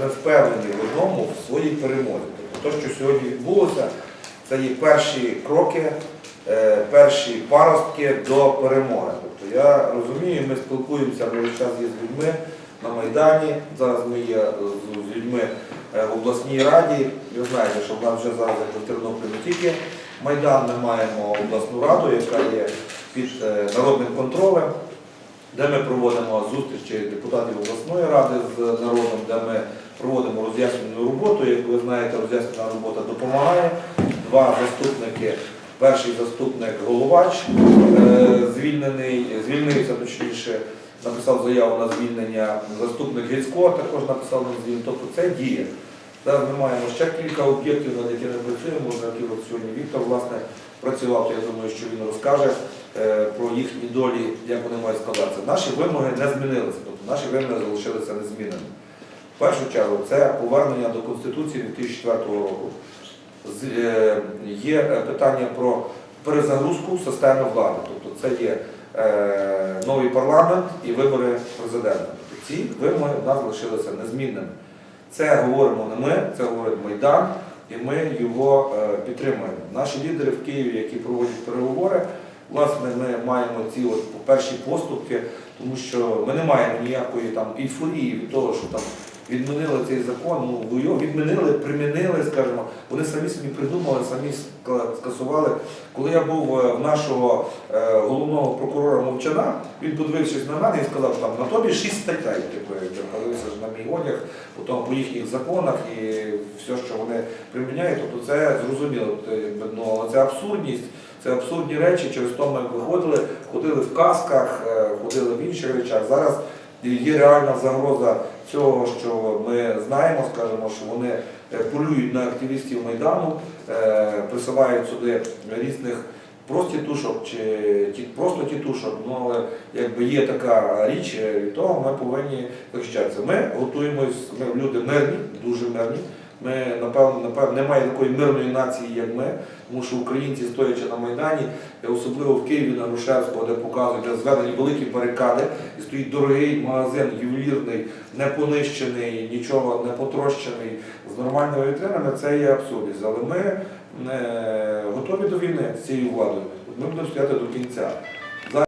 ми впевнені в одному в своїй перемозі. Тобто те, що сьогодні відбулося, це є перші кроки, е, перші паростки до перемоги. Тобто я розумію, ми спілкуємося весь час є з людьми на Майдані. Зараз ми є з- з людьми е, в обласній раді. Ви знаєте, що в нас вже зараз в Тернополі не тільки Майдан, ми маємо обласну раду, яка є під е, народним контролем, де ми проводимо зустрічі депутатів обласної ради з народом, де ми роз'яснювальну роботу. Як ви знаєте, роз'яснювальна робота допомагає. Два заступники. Перший заступник головач е, звільнений, звільнився точніше, написав заяву на звільнення. Заступник Грицько також написав на звільнення. Тобто це діє. Зараз ми маємо ще кілька об'єктів, над якими працюємо, над якими от сьогодні Віктор власне працював, то я думаю, що він розкаже е, про їхні долі, як вони мають складатися. Наші вимоги не змінилися, тобто наші вимоги залишилися незмінними. Першу чергу це повернення до Конституції 2004 року. Е, Є е, питання про перезагрузку системи влади, тобто це є е, новий парламент і вибори президента. Ці вимоги в нас залишилися незмінними. Це говоримо не ми, це говорить Майдан, і ми його підтримуємо. Наші лідери в Києві, які проводять переговори, власне, ми маємо ці от перші поступки, тому що ми не маємо ніякої там ейфорії від того, що там відмінили цей закон. Ну його відмінили, примінили, скажімо. Вони самі собі придумали, самі ска- скасували. Коли я був е, в нашого е, головного прокурора Мовчана, він подивившись на мене і сказав, там на тобі шість статей, типу, подивився ж на мій одяг, потім по їхніх законах і все, що вони приміняють, тобто це зрозуміло. Якби, Ну, це абсурдність, це абсурдні речі, через то ми виходили, ходили в касках, е, ходили в інших речах. Зараз є реальна загроза цього, що ми знаємо, скажімо, що вони е, полюють на активістів Майдану, е, присилають сюди різних простітушок чи просто тітушок, ну але якби є така річ, е, від того ми повинні захищатися. Ми готуємось, ми люди мирні, дуже мирні. Ми напевно, напевно, немає такої мирної нації, як ми, тому що українці, стоячи на Майдані, особливо в Києві на Грушевського, де показують, де зведені великі барикади, і стоїть дорогий магазин, ювелірний, не понищений, нічого не потрощений, з нормальними вітринами, це є абсурдність. Але ми не готові до війни з цією владою. Ми будемо стояти до кінця.